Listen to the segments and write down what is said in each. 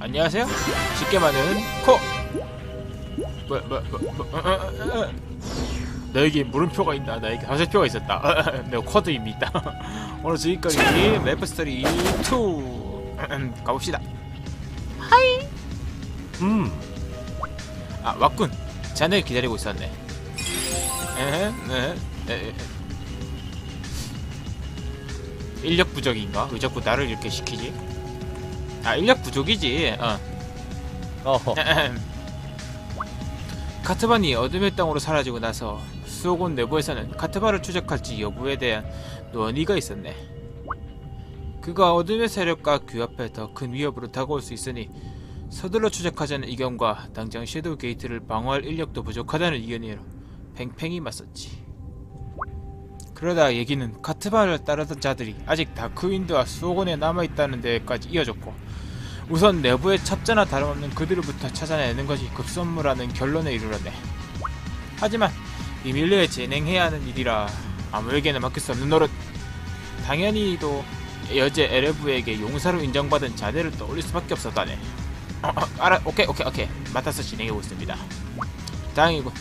안녕하세요. 쉽게 말하는 코. 뭐, 뭐, 뭐, 뭐, 어, 어, 어. 너에게 물음표가 있다. 나에게 화살표가 있었다. 내가 코드입니다. 오늘 주의거리 맵스토리 2 가봅시다. 음, 아 왔군. 자네 기다리고 있었네. 에헤, 네, 네. 인력 부족인가? 왜 자꾸 나를 이렇게 시키지? 아 인력 부족이지. 어. 어허. 카트반이 어둠의 땅으로 사라지고 나서 수호곤 내부에서는 카트반을 추적할지 여부에 대한 논의가 있었네. 그가 어둠의 세력과 규합해 더 큰 위협으로 다가올 수 있으니 서둘러 추적하자는 의견과 당장 섀도우 게이트를 방어할 인력도 부족하다는 의견으로 팽팽히 맞섰지. 그러다 얘기는 카트반을 따르던 자들이 아직 다크윈드와 수호곤에 남아있다는 데까지 이어졌고 우선 내부의 첩자나 다름없는 그들부터 찾아내는 것이 급선무라는 결론에 이르렀네. 하지만 비밀리에 진행해야 하는 일이라 아무에게나 맡길 수 없는 노릇. 당연히도 여제 에레브에게 용사로 인정받은 자네를 떠올릴 수밖에 없었다네. 어, 어, 알아, 오케이, 오케이, 오케이. 맡아서 진행해보고 있습니다. 다행이군.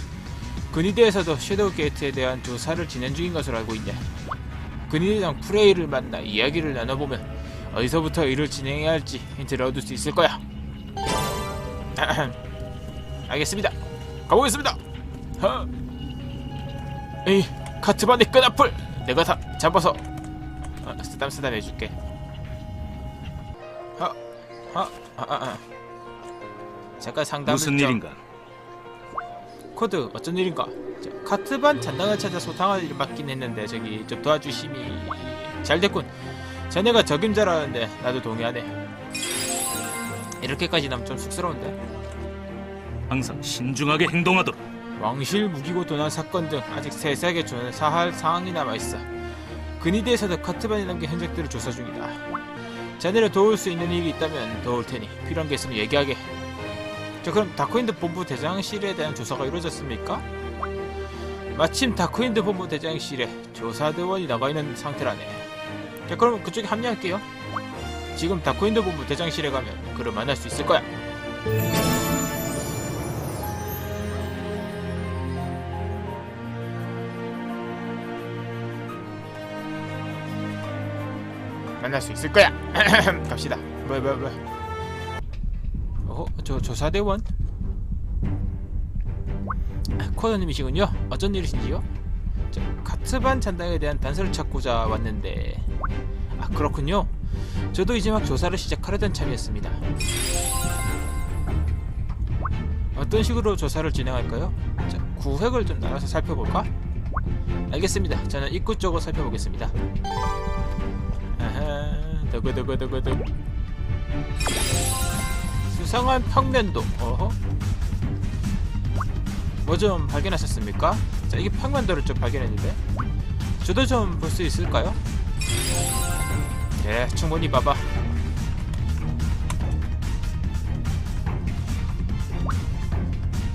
근위대에서도 섀도우 게이트에 대한 조사를 진행 중인 것으로 알고 있네. 근위대장 프레이를 만나 이야기를 나눠보면 어디서부터 일을 진행해야 할지 힌트를 얻을 수 있을 거야. 알겠습니다. 가보겠습니다. 허. 에이, 카트반의 끈앞을 내가 다 잡아서 어, 쓰담 쓰담 해줄게. 허, 허, 아, 아, 아. 잠깐 상담을 무슨 좀- 일인가? 코드 어쩐 일인가? 자, 카트반 잔당을 찾아 소탕할 일을 맡긴 했는데 저기 좀 도와주심이 잘 됐군. 자네가 적임자라는데 나도 동의하네. 이렇게까지 나면 좀 쑥스러운데. 항상 신중하게 행동하도록. 왕실 무기고 도난 사건 등 아직 세세하게 조사할 사항이 남아 있어. 근위대에서도 카트반이 남긴 흔적들을 조사 중이다. 자네를 도울 수 있는 일이 있다면 도울 테니 필요한 게 있으면 얘기하게. 자 그럼 다크윈드 본부 대장실에 대한 조사가 이루어졌습니까? 마침 다크윈드 본부 대장실에 조사대원이 나가 있는 상태라네. 자 그럼 그쪽에 합류할게요. 지금 다크윈드 본부 대장실에 가면 그를 만날 수 있을 거야. 만날 수 있을 거야. 갑시다. 뭐야 뭐야 뭐야. 어, 저 조사대원. 아, 코너님이시군요. 어쩐 일이신지요? 저 카트반 잔당에 대한 단서를 찾고자 왔는데. 아 그렇군요. 저도 이제 막 조사를 시작하려던 참이었습니다. 어떤 식으로 조사를 진행할까요? 자, 구획을 좀 나눠서 살펴볼까? 알겠습니다. 저는 입구 쪽으로 살펴보겠습니다. 아하, 두구두구두구두. 수상한 평면도. 어허. 뭐 좀 발견하셨습니까? 자, 이게 평면도를 좀 발견했는데. 저도 좀 볼 수 있을까요? 네, 충분히 봐봐.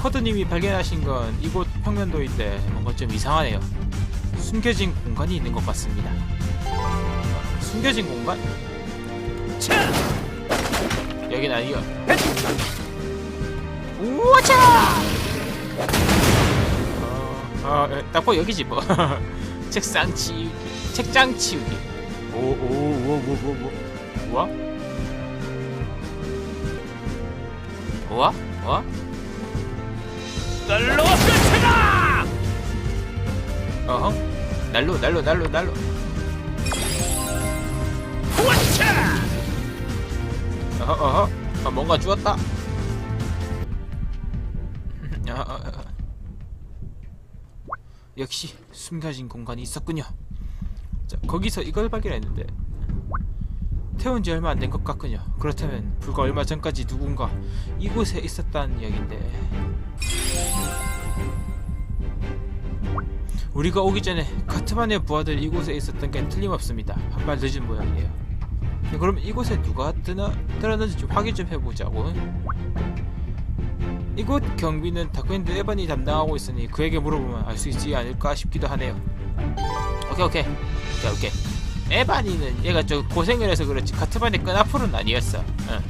커드님이 발견하신 건 이곳 평면도인데 뭔가 좀 이상하네요. 숨겨진 공간이 있는 것 같습니다. 숨겨진 공간? 여긴 아니요. 우와차! 어, 어, 에, 딱 보고 여기지 뭐. 책상 치우기, 책장 치우기. 오, 오. 우와? 우와? 우와? 숨겨진 공간이 있었군요. 자, 거기서 이걸 발견했는데 태운 지 얼마 안 된 것 같군요. 그렇다면 불과 얼마 전까지 누군가 이곳에 있었다는 이야기인데 우리가 오기 전에 카트만의 부하들 이곳에 있었던 게 틀림없습니다. 한발 늦은 모양이에요. 네, 그럼 이곳에 누가 드나, 들었는지 좀 확인 좀 해보자고. 이곳 경비는 다크윈드 에반이 담당하고 있으니 그에게 물어보면 알 수 있지 않을까 싶기도 하네요. 오케이 오케이 오케이 오케이. 에반이는 얘가 저 고생을 해서 그렇지 카트반의 끈앞으로는 아니었어. 응.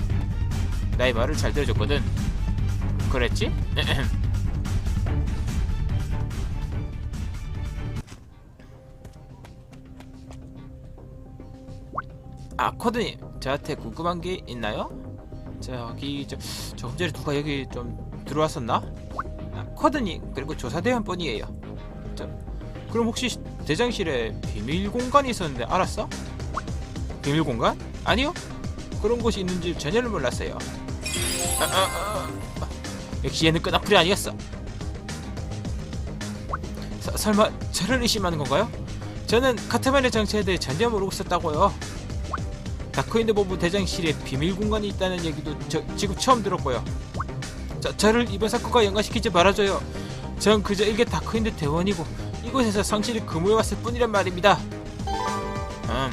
나의 말을 잘 들어줬거든. 그랬지? 아 코드님 저한테 궁금한 게 있나요? 저기 저 조금 전에 누가 여기 좀 들어왔었나? 아, 코드님 그리고 조사대원 뿐이에요. 저 그럼 혹시 대장실에 비밀 공간이 있었는데 알았어? 비밀 공간? 아니요. 그런 곳이 있는 줄 전혀 몰랐어요. 아, 아, 아, 아. 역시 얘는 끈악풀이 아니었어. 서, 설마 저를 의심하는 건가요? 저는 카트만의 정체에 대해 전혀 모르고 있었다고요. 다크윈드 본부 대장실에 비밀 공간이 있다는 얘기도 저, 지금 처음 들었고요. 저, 저를 이번 사건과 연관시키지 말아줘요. 전 그저 이게 다크윈드 대원이고 이곳에서 성실히 근무해왔을 뿐이란 말입니다. 음,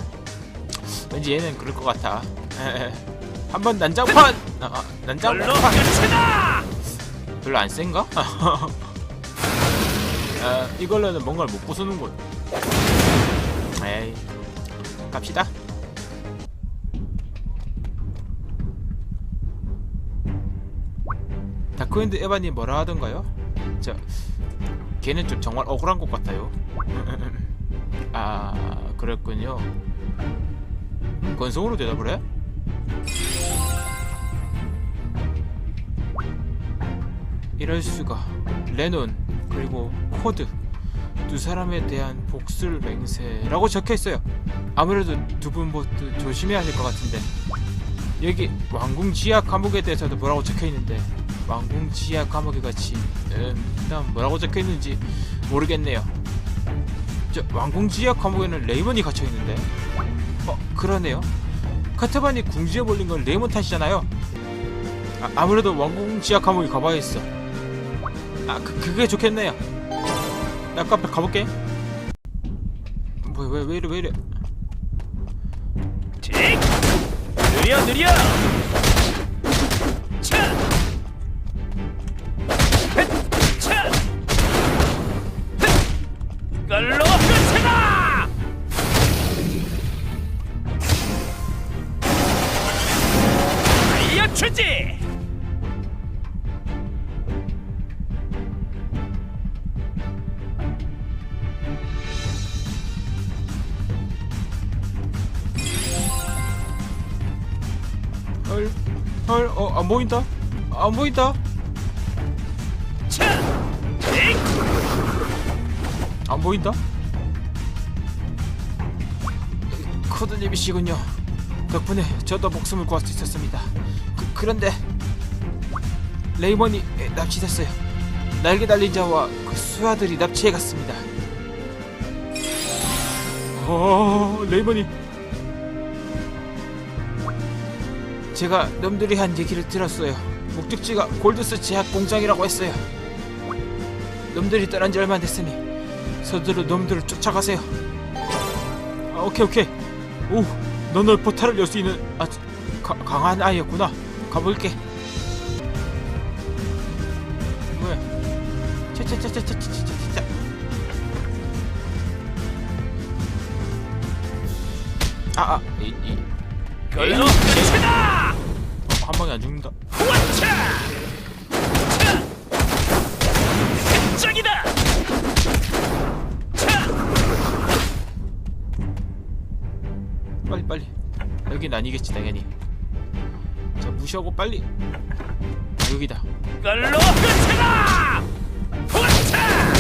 왠지 얘는 그럴 것 같아. 한번 난장판! 아, 아, 난장판! 별로 안 센가? 아, 이걸로는 뭔가를 못 부수는군. 에이, 갑시다. 다크윈드 에반이 뭐라 하던가요? 저, 걔는 좀 정말 억울한 것 같아요. 아, 그랬군요. 건성으로 대답을 해? 이럴 수가. 레논 그리고 코드 두 사람에 대한 복수를 맹세라고 적혀 있어요. 아무래도 두 분 모두 조심해야 될 것 같은데 여기 왕궁 지하 감옥에 대해서도 뭐라고 적혀 있는데 왕궁 지하 감옥이 같이 음, 일단 뭐라고 적혀 있는지 모르겠네요. 저 왕궁 지하 감옥에는 레이먼이 갇혀 있는데 어 그러네요. 카타반이 궁지에 몰린 건 레이먼 탓이잖아요. 아, 아무래도 왕궁 지하 감옥에 가봐야겠어. 아, 그, 그게 좋겠네요. 나 카페 가볼게. 뭐, 왜, 왜 이래, 왜 이래. 틱. 느려 느려. 차. 헷. 걸로 끝이다. 알려주지. 헐, 헐, 어, 안 보인다? 안 보인다? 안 보인다? 코드님이시군요. 덕분에 저도 목숨을 구할 수 있었습니다. 그, 그런데 레이먼이 에, 납치됐어요. 날개 달린 자와 그 수하들이 납치해 갔습니다. 어, 레이먼이 제가 놈들이 한 얘기를 들었어요. 목적지가 골드스 제약 공장이라고 했어요. 놈들이 떠난 지 얼마 안 됐으니 서두르 놈들을 쫓아가세요. 아, 오케이 오케이. 오, 너는 포탈을 열 수 있는 아주 가, 강한 아이였구나. 가볼게. 뭐야? 차차차차차차차차. 아, 아, 이, 이, 걸로 끝이다. 어, 한 방에 안 죽는다. 후원차! 차! 짱이다! 여긴 아니겠지 당연히. 자 무시하고 빨리. 여기다. 걸로 끝이다! 후원차!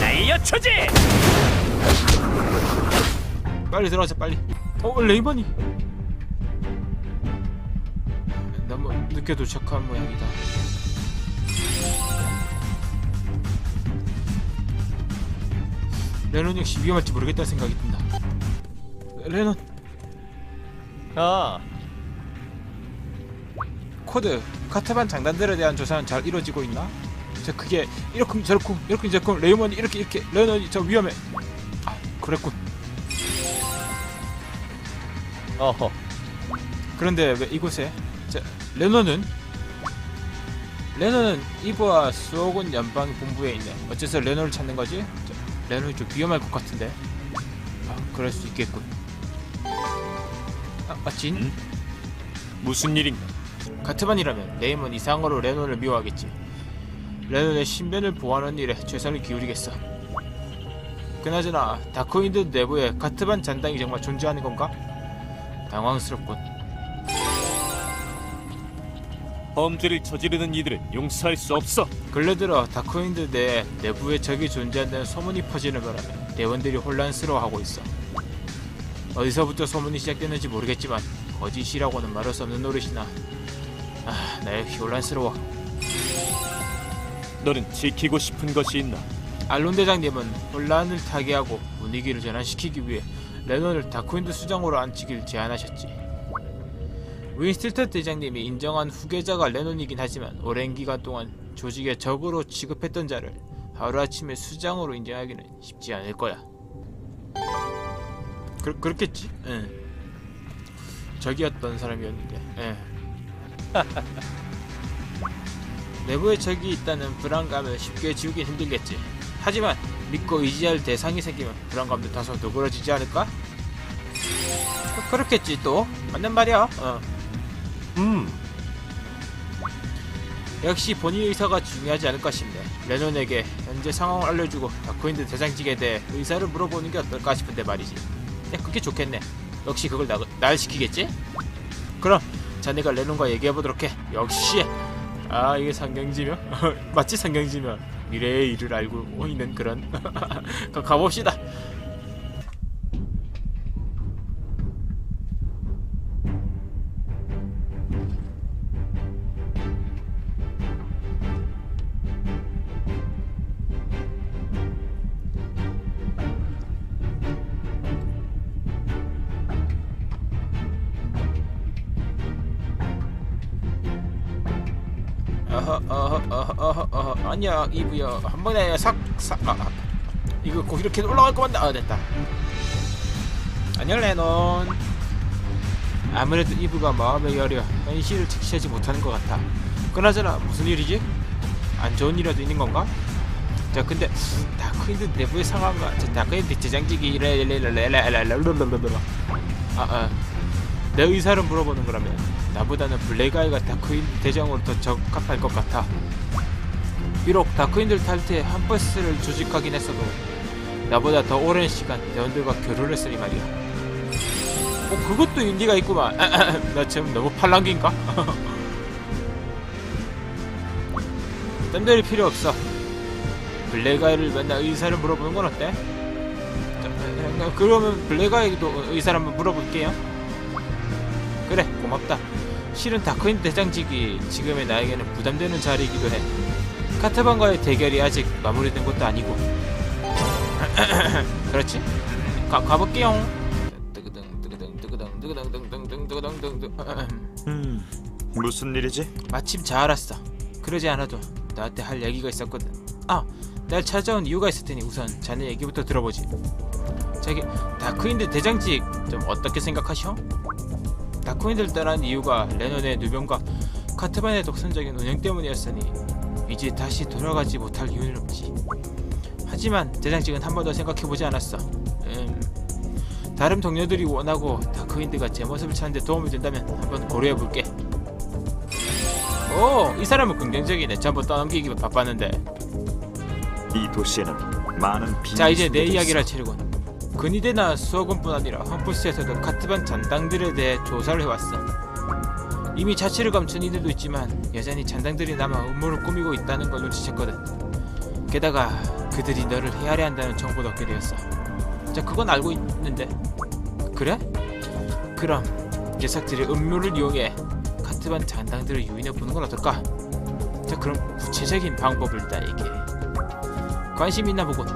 날려주지! 빨리 들어가자 빨리. 어 레이먼이. 너무 늦게 도착한 모양이다. 레논 역시 위험할지 모르겠다는 생각이 든다. 레논 아, 코드 카트반 장단들에 대한 조사는 잘 이루어지고 있나? 저 그게 이렇게 저렇고 이렇게 저렇고 레이먼이 이렇게 이렇게 레논이 저 위험해. 아 그랬군. 어허. 그런데 왜 이곳에 자, 레너는 레너는 이브와 수호군 연방 본부에 있네. 어째서 레너를 찾는 거지? 자, 레너는 좀 위험할 것 같은데. 아, 그럴 수 있겠군. 아, 맞지? 음? 무슨 일인가? 카트반이라면 네임은 이상으로 레논을 미워하겠지. 레논의 신변을 보호하는 일에 최선을 기울이겠어. 그나저나 다크윈드 내부에 카트반 잔당이 정말 존재하는 건가? 당황스럽군. 범죄를 저지르는 이들을 용서할 수 없어. 근래 들어 다크윈드 내 내부에 적이 존재한다는 소문이 퍼지는 바람에 대원들이 혼란스러워하고 있어. 어디서부터 소문이 시작됐는지 모르겠지만 거짓이라고는 말할 수 없는 노릇이나 아, 나 역시 혼란스러워. 너는 지키고 싶은 것이 있나? 알론 대장님은 혼란을 타개하고 분위기를 전환시키기 위해 레논을 다크윈드 수장으로 앉히길 제안하셨지. 윈스틸터 대장님이 인정한 후계자가 레논이긴 하지만 오랜 기간 동안 조직의 적으로 취급했던 자를 하루아침에 수장으로 인정하기는 쉽지 않을 거야. 그, 그렇겠지? 응. 적이었던 사람이었는데. 예. 내부에 적이 있다는 불안감을 쉽게 지우긴 힘들겠지. 하지만 믿고 의지할 대상이 생기면 불안감도 다소 누그러지지 않을까? 그- 그렇겠지 또 맞는 말이야. 어. 음, 역시 본인 의사가 중요하지 않을까 싶네. 레논에게 현재 상황을 알려주고 다크윈드 대장직에 대해 의사를 물어보는 게 어떨까 싶은데 말이지. 야, 그게 좋겠네. 역시 그걸 나, 날 시키겠지? 그럼 자네가 레논과 얘기해보도록 해. 역시 아 이게 상경지면 맞지 상경지면 미래의 일을 알고 있는 그런 가, 가봅시다. 어허 어허 이브야 한 번에 삭삭 아, 아. 이거 꼭 이렇게 올라갈 것만 아 됐다 안녕 레논 아무래도 이브가 마음의 열려 현실을 직시하지 못하는 것 같아 그나저나 무슨 일이지? 안 좋은 일이라도 있는 건가? 자 근데 다크윈드 내부의 상황과 의사를 물어보는 거라면 나보다는 블랙아이가 다크윈드 대장으로 더 적합할 것 같아. 비록 다크윈들 탈퇴에 한 버스를 조직하긴 했어도 나보다 더 오랜 시간 대원들과 결혼을 했으니 말이야. 어 그것도 인디가 있구만. 나 지금 너무 팔랑귀인가? 땀들이 필요 없어. 블랙아이를 맨날 의사를 물어보는 건 어때? 자, 그러면 블랙아이도 의사를 한번 물어볼게요. 그래 고맙다 실은 다크윈 대장직이 지금의 나에게는 부담되는 자리이기도 해. 카트반과의 대결이 아직 마무리된 것도 아니고. 그렇지. 가, 가볼게요. 음, 무슨 일이지? 마침 잘 알았어. 그러지 않아도 나한테 할 얘기가 있었거든. 아 날 찾아온 이유가 있을 테니 우선 자네 얘기부터 들어보지. 저기 다크윈드 대장직 좀 어떻게 생각하셔? 다크윈드를 떠난 이유가 레논의 누병과 카트반의 독선적인 운영 때문이었으니 이제 다시 돌아가지 못할 이유는 없지. 하지만 대장직은 한 번 더 생각해보지 않았어. 음, 다른 동료들이 원하고 다크윈드가 제 모습을 찾는데 도움이 된다면 한번 고려해볼게. 오, 이 사람은 긍정적이네. 전부 떠넘기기 바빴는데. 이 도시에는 많은 비. 자 이제 내 이야기를 할 차례군 근위대나 수호군뿐 아니라 험프스에서도 카트반 잔당들에 대해 조사를 해왔어 이미 자취를 감춘 이들도 있지만 여전히 잔당들이 남아 음모를 꾸미고 있다는 걸 눈치챘거든 게다가 그들이 너를 헤아려 한다는 정보도 얻게 되었어 자 그건 알고 있는데 그래? 그럼 녀석들이 음모를 이용해 카트반 잔당들을 유인해 보는 건 어떨까? 자 그럼 구체적인 방법을 나에게 관심 있나 보군.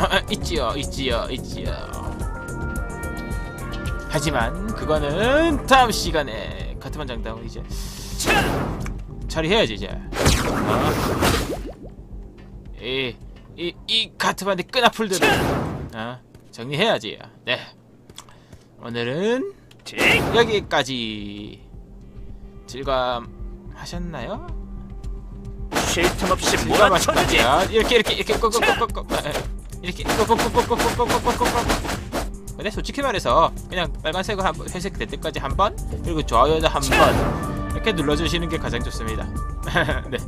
아, 아, 있지요, 있지요, 있지요. 하지만 그거는 다음 시간에 카트만 장당은 이제 처리해야지 이제. 어? 이이 이 카트만의 끈아풀들을 어? 정리해야지. 네. 오늘은 여기까지. 즐감하셨나요? 쉴틈 없이. 막히다. 이렇게 이렇게 이렇게 꼭꼭꼭꼭꼭 이렇게 근데 솔직히 말해서 그냥 빨간색을 한 번, 회색 될 때까지 한 번, 그리고 좋아요도 한 번 이렇게 눌러주시는 게 가장 좋습니다. 네.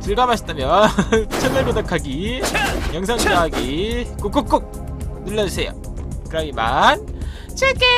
즐거우셨다면 채널 구독하기, 영상 좋아하기 꾹꾹꾹 눌러주세요. 그럼 이만 치킨!